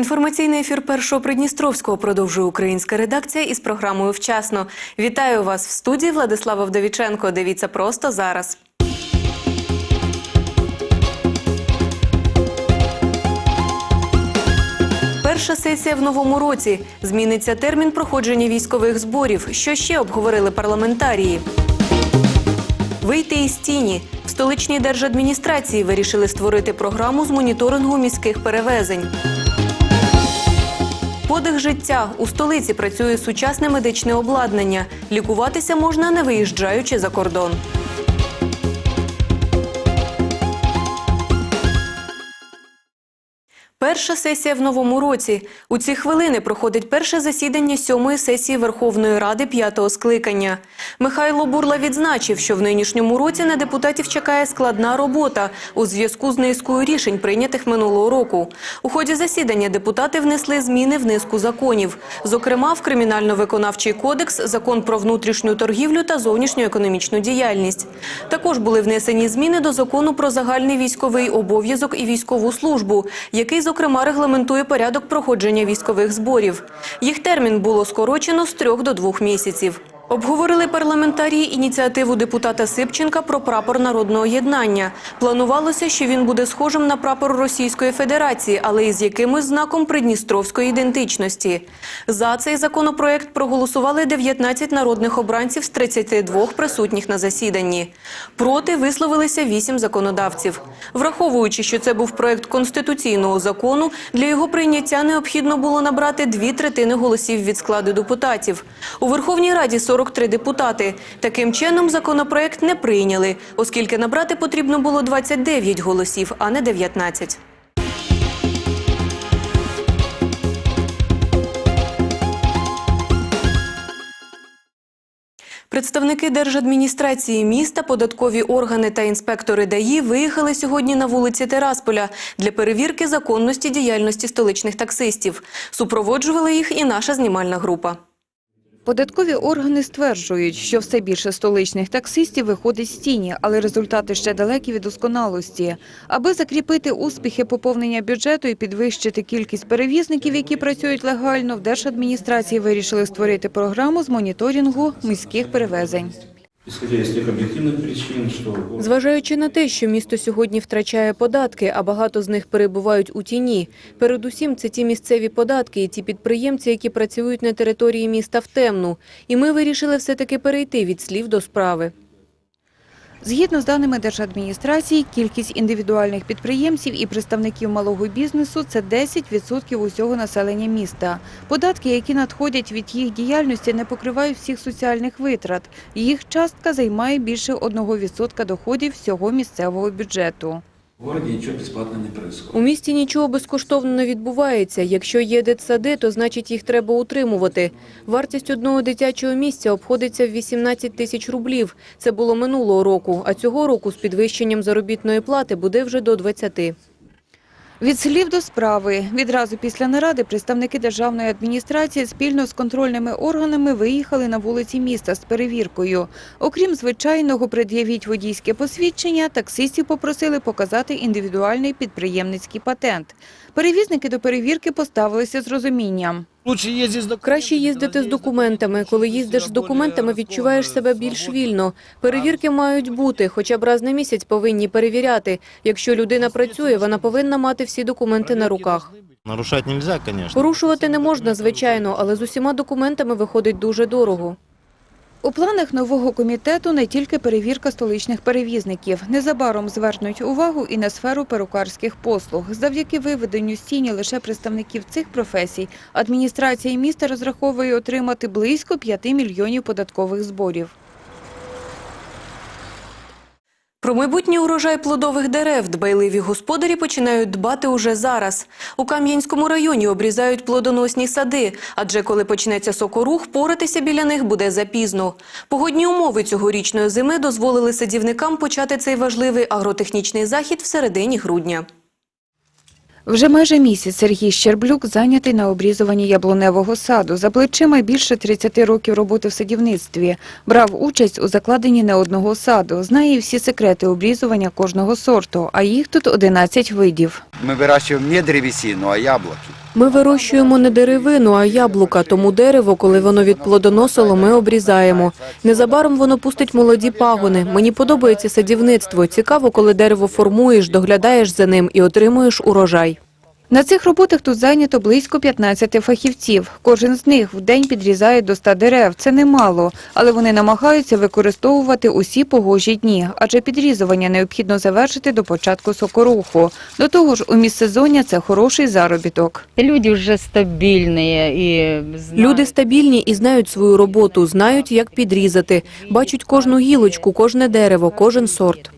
Інформаційний ефір першого Придністровського продовжує українська редакція із програмою Вчасно. Вітаю вас в студії Владислава Вдовіченко. Дивіться просто зараз. Перша сесія в новому році. Зміниться термін проходження військових зборів. Що ще обговорили парламентарії? Вийти із тіні. В столичній держадміністрації вирішили створити програму з моніторингу міських перевезень. Подих життя. У столиці працює сучасне медичне обладнання. Лікуватися можна не виїжджаючи за кордон. Перша сесія в новому році. У ці хвилини проходить перше засідання сьомої сесії Верховної Ради п'ятого скликання. Михайло Бурла відзначив, що в нинішньому році на депутатів чекає складна робота у зв'язку з низкою рішень, прийнятих минулого року. У ході засідання депутати внесли зміни в низку законів, зокрема в кримінально-виконавчий кодекс, закон про внутрішню торгівлю та зовнішню економічну діяльність. Також були внесені зміни до закону про загальний військовий обов'язок і військову службу, який, зокрема, регламентує порядок проходження військових зборів. Їх термін було скорочено з трьох до двох місяців. Обговорили парламентарії ініціативу депутата Сипченка про прапор народного єднання. Планувалося, що він буде схожим на прапор Російської Федерації, але із якимось знаком придністровської ідентичності. За цей законопроект проголосували 19 народних обранців з 32 присутніх на засіданні. Проти висловилися 8 законодавців. Враховуючи, що це був проект конституційного закону, для його прийняття необхідно було набрати дві третини голосів від складу депутатів. У Верховній Раді 43 депутати. Таким чином законопроект не прийняли, оскільки набрати потрібно було 29 голосів, а не 19. Представники держадміністрації міста, податкові органи та інспектори ДАІ виїхали сьогодні на вулиці Терасполя для перевірки законності діяльності столичних таксистів. Супроводжувала їх і наша знімальна група. Податкові органи стверджують, що все більше столичних таксистів виходить з тіні, але результати ще далекі від досконалості. Аби закріпити успіхи поповнення бюджету і підвищити кількість перевізників, які працюють легально, в держадміністрації вирішили створити програму з моніторингу міських перевезень. Зважаючи на те, що місто сьогодні втрачає податки, а багато з них перебувають у тіні. Передусім, це ті місцеві податки і ті підприємці, які працюють на території міста в темну. І ми вирішили все-таки перейти від слів до справи. Згідно з даними Держадміністрації, кількість індивідуальних підприємців і представників малого бізнесу – це 10% усього населення міста. Податки, які надходять від їх діяльності, не покривають всіх соціальних витрат. Їх частка займає більше 1% доходів всього місцевого бюджету. В городе нічого безплатно не происходит. У місті нічого безкоштовно не відбувається. Якщо є дитсади, то значить їх треба утримувати. Вартість одного дитячого місця обходиться в 18 тисяч рублів. Це було минулого року, а цього року з підвищенням заробітної плати буде вже до 20. Від слів до справи. Відразу після наради представники державної адміністрації спільно з контрольними органами виїхали на вулиці міста з перевіркою. Окрім звичайного пред'явіть водійське посвідчення, таксистів попросили показати індивідуальний підприємницький патент. Перевізники до перевірки поставилися з розумінням. Лучше ездить с документами. Краще їздити з документами. Коли їздиш з документами, відчуваєш себе більш вільно. Перевірки мають бути, хоча б раз на місяць повинні перевіряти. Якщо людина працює, вона повинна мати всі документи на руках. Нарушать нельзя, конечно. Порушувати не можна, звичайно, але з усіма документами виходить дуже дорого. У планах нового комітету не тільки перевірка столичних перевізників. Незабаром звернуть увагу і на сферу перукарських послуг. Завдяки виведенню з тіні лише представників цих професій, адміністрація міста розраховує отримати близько 5 мільйонів податкових зборів. Про майбутній урожай плодових дерев дбайливі господарі починають дбати уже зараз. У Кам'янському районі обрізають плодоносні сади, адже коли почнеться сокорух, поратися біля них буде запізно. Погодні умови цьогорічної зими дозволили садівникам почати цей важливий агротехнічний захід в середині грудня. Вже майже місяць Сергій Щерблюк зайнятий на обрізуванні яблуневого саду. За плечима більше 30 років роботи в садівництві. Брав участь у закладенні не одного саду. Знає всі секрети обрізування кожного сорту, а їх тут 11 видів. Ми вирощуємо не древесину, а яблоки. Ми вирощуємо не деревину, а яблука, тому дерево, коли воно відплодоносило, ми обрізаємо. Незабаром воно пустить молоді пагони. Мені подобається садівництво. Цікаво, коли дерево формуєш, доглядаєш за ним і отримуєш урожай. На цих роботах тут зайнято близько 15 фахівців. Кожен з них в день підрізає до 100 дерев. Це немало, але вони намагаються використовувати усі погожі дні, адже підрізування необхідно завершити до початку сокоруху. До того ж, у міжсезоння це хороший заробіток. Люди вже стабільні і. Люди стабільні і знають свою роботу, знають, як підрізати, бачать кожну гілочку, кожне дерево, кожен сорт.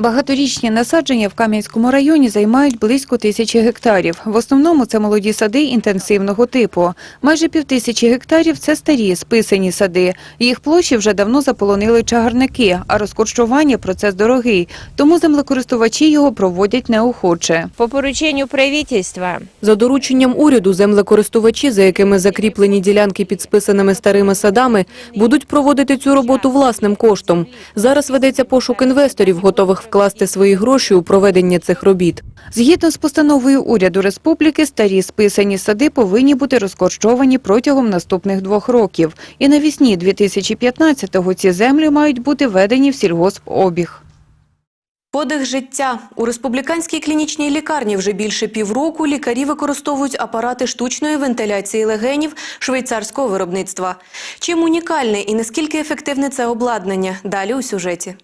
Багаторічні насадження в Кам'янському районі займають близько тисячі гектарів. В основному це молоді сади інтенсивного типу. Майже півтисячі гектарів – це старі, списані сади. Їх площі вже давно заполонили чагарники, а розкорчування – процес дорогий. Тому землекористувачі його проводять неохоче. По поручению правительства За дорученням уряду землекористувачі, за якими закріплені ділянки під списаними старими садами, будуть проводити цю роботу власним коштом. Зараз ведеться пошук інвесторів, готових вкласти свої гроші у проведення цих робіт. Згідно з постановою уряду республіки, старі списані сади повинні бути розкорчовані протягом наступних двох років. І навісні 2015-го ці землі мають бути введені в сільгоспобіг. Подих життя. У республіканській клінічній лікарні вже більше півроку лікарі використовують апарати штучної вентиляції легенів швейцарського виробництва. Чим унікальне і наскільки ефективне це обладнання? Далі у сюжеті.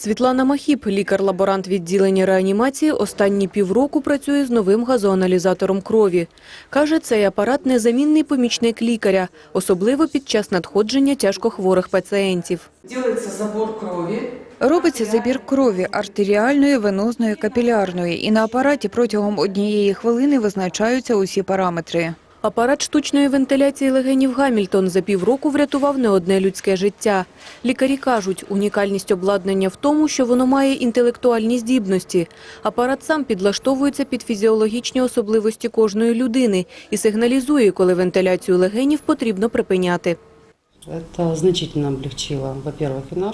Світлана Махіп, лікар-лаборант відділення реанімації, останні півроку працює з новим газоаналізатором крові. Каже, цей апарат – незамінний помічник лікаря, особливо під час надходження тяжкохворих пацієнтів. Делается забор крови. Робиться забір крові артеріальної, венозної, капілярної. І на апараті протягом однієї хвилини визначаються усі параметри. Апарат штучної вентиляції легенів Гамільтон за півроку врятував не одне людське життя. Лікарі кажуть, унікальність обладнання в тому, що воно має інтелектуальні здібності. Апарат сам підлаштовується під фізіологічні особливості кожної людини і сигналізує, коли вентиляцію легенів потрібно припиняти.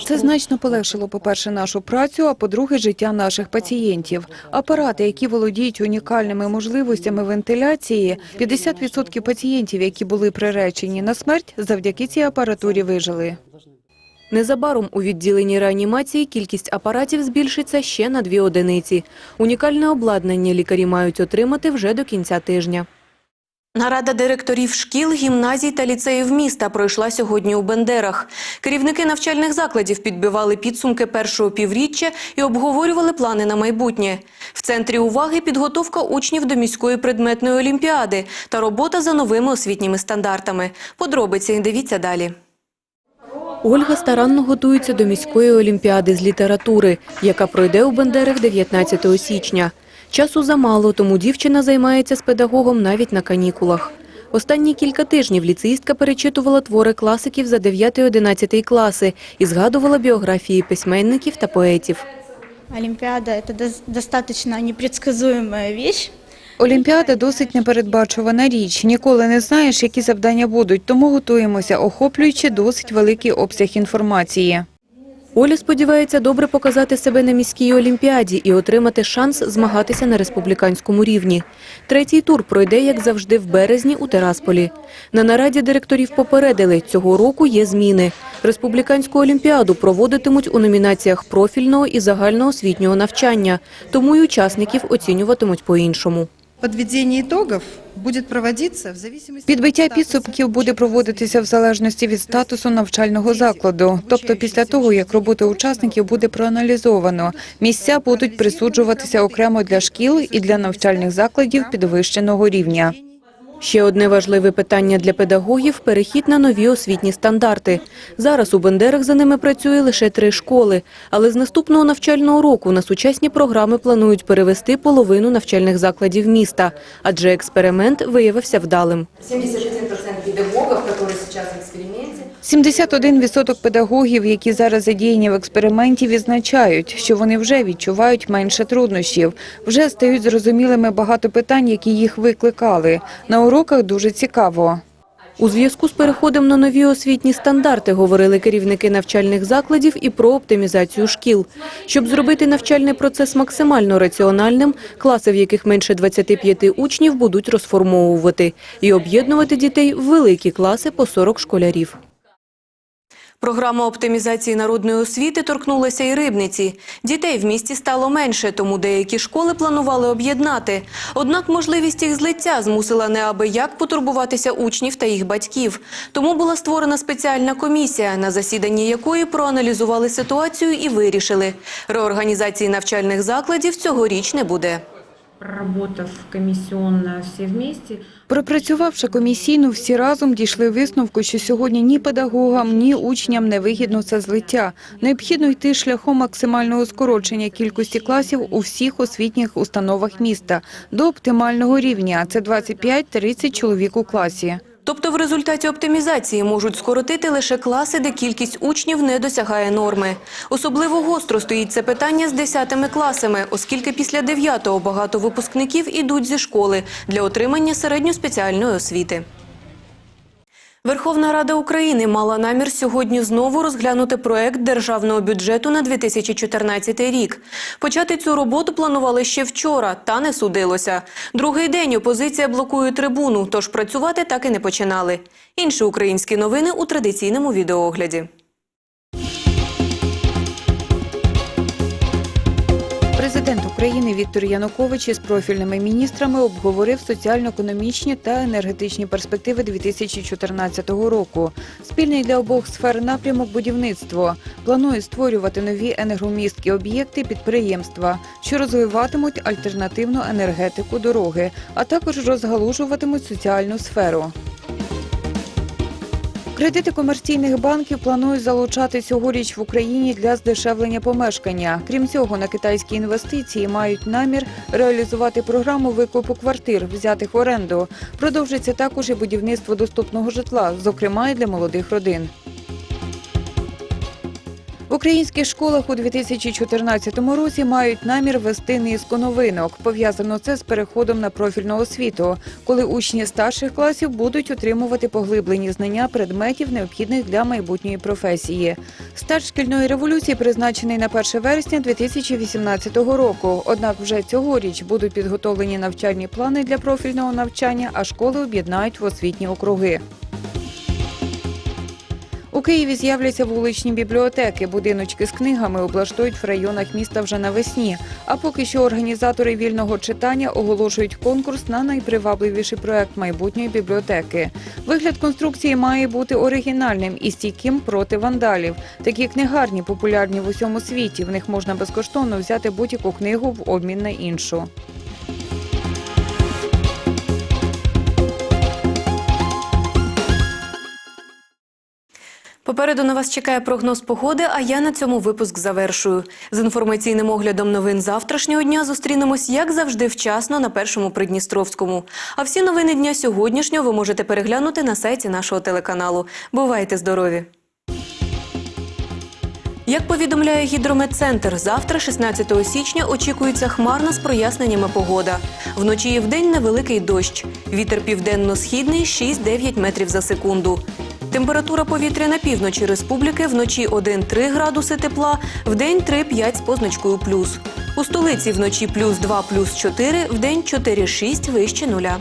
Це значно полегшило, по-перше, нашу працю, а по-друге, життя наших пацієнтів. Апарати, які володіють унікальними можливостями вентиляції, 50% пацієнтів, які були приречені на смерть, завдяки цій апаратурі вижили. Незабаром у відділенні реанімації кількість апаратів збільшиться ще на дві одиниці. Унікальне обладнання лікарі мають отримати вже до кінця тижня. Нарада директорів шкіл, гімназій та ліцеїв міста пройшла сьогодні у Бендерах. Керівники навчальних закладів підбивали підсумки першого півріччя і обговорювали плани на майбутнє. В центрі уваги підготовка учнів до міської предметної олімпіади та робота за новими освітніми стандартами. Подробиці дивіться далі. Ольга старанно готується до міської олімпіади з літератури, яка пройде у Бендерах 19 січня. Часу замало, тому дівчина займається з педагогом навіть на канікулах. Останні кілька тижнів ліцеїстка перечитувала твори класиків за 9-11 класи і згадувала біографії письменників та поетів. Олимпиада – это дос- достаточно непредсказуемая вещь. Олімпіада досить непередбачувана річ. Ніколи не знаєш, які завдання будуть, тому готуємося, охоплюючи досить великий обсяг інформації. Оля сподівається добре показати себе на міській олімпіаді і отримати шанс змагатися на республіканському рівні. Третій тур пройде, як завжди, в березні у Терасполі. На нараді директорів попередили, цього року є зміни. Республіканську олімпіаду проводитимуть у номінаціях профільного і загальноосвітнього навчання, тому й учасників оцінюватимуть по-іншому. Подведение ітогів буде проводитися в зависимости Підбиття підсумків буде проводитися в залежності від статусу навчального закладу. Тобто після того, як робота учасників буде проаналізовано, місця будуть присуджуватися окремо для шкіл і для навчальних закладів підвищеного рівня. Ще одне важливе питання для педагогів – перехід на нові освітні стандарти. Зараз у Бендерах за ними працює лише три школи, але з наступного навчального року на сучасні програми планують перевести половину навчальних закладів міста, адже експеримент виявився вдалим. 71% педагогів, які зараз задіяні в експерименті, відзначають, що вони вже відчувають менше труднощів, вже стають зрозумілими багато питань, які їх викликали. На уроках дуже цікаво. У зв'язку з переходом на нові освітні стандарти говорили керівники навчальних закладів і про оптимізацію шкіл. Щоб зробити навчальний процес максимально раціональним, класи, в яких менше 25 учнів, будуть розформовувати і об'єднувати дітей в великі класи по 40 школярів. Програма оптимізації народної освіти торкнулася і рибниці. Дітей в місті стало менше, тому деякі школи планували об'єднати. Однак можливість їх злиття змусила неабияк потурбуватися учнів та їх батьків. Тому була створена спеціальна комісія, на засіданні якої проаналізували ситуацію і вирішили – реорганізації навчальних закладів цьогоріч не буде. Проработав комісіонно всі вместе, Пропрацювавши комісійно, всі разом дійшли висновку, що сьогодні ні педагогам, ні учням не вигідно це злиття. Необхідно йти шляхом максимального скорочення кількості класів у всіх освітніх установах міста до оптимального рівня – це 25-30 чоловік у класі. Тобто в результаті оптимізації можуть скоротити лише класи, де кількість учнів не досягає норми. Особливо гостро стоїть це питання з 10 класами, оскільки після 9-го багато випускників ідуть зі школи для отримання середньоспеціальної освіти. Верховна Рада України мала намір сьогодні знову розглянути проект державного бюджету на 2014 рік. Почати цю роботу планували ще вчора, та не судилося. Другий день опозиція блокує трибуну, тож працювати так і не починали. Інші українські новини у традиційному відеоогляді. України Віктор Янукович із профільними міністрами обговорив соціально-економічні та енергетичні перспективи 2014 року. Спільний для обох сфер напрямок будівництво. Планує створювати нові енергомісткі об'єкти підприємства, що розвиватимуть альтернативну енергетику дороги, а також розгалужуватимуть соціальну сферу. Кредити комерційних банків планують залучати цьогоріч в Україні для здешевлення помешкання. Крім цього, на китайські інвестиції мають намір реалізувати програму викупу квартир, взятих в оренду. Продовжиться також і будівництво доступного житла, зокрема і для молодих родин. В українських школах у 2014 році мають намір ввести низку новинок. Пов'язано це з переходом на профільну освіту, коли учні старших класів будуть отримувати поглиблені знання предметів, необхідних для майбутньої професії. Старт шкільної революції призначений на 1 вересня 2018 року. Однак вже цьогоріч будуть підготовлені навчальні плани для профільного навчання, а школи об'єднають в освітні округи. У Києві з'являться вуличні бібліотеки. Будиночки з книгами облаштують в районах міста вже навесні. А поки що організатори вільного читання оголошують конкурс на найпривабливіший проект майбутньої бібліотеки. Вигляд конструкції має бути оригінальним і стійким проти вандалів. Такі книгарні популярні в усьому світі. В них можна безкоштовно взяти будь-яку книгу в обмін на іншу. Попереду на вас чекає прогноз погоди, а я на цьому випуск завершую. З інформаційним оглядом новин завтрашнього дня зустрінемось, як завжди, вчасно на першому Придністровському. А всі новини дня сьогоднішнього ви можете переглянути на сайті нашого телеканалу. Бувайте здорові! Як повідомляє гідрометцентр, завтра, 16 січня, очікується хмарна з проясненнями погода. Вночі і вдень невеликий дощ. Вітер південно-східний 6-9 метрів за секунду. Температура повітря на півночі республіки вночі 1-3 градуси тепла, вдень 3-5 з позначкою плюс. У столиці вночі плюс 2, плюс 4, вдень 4-6 вище нуля.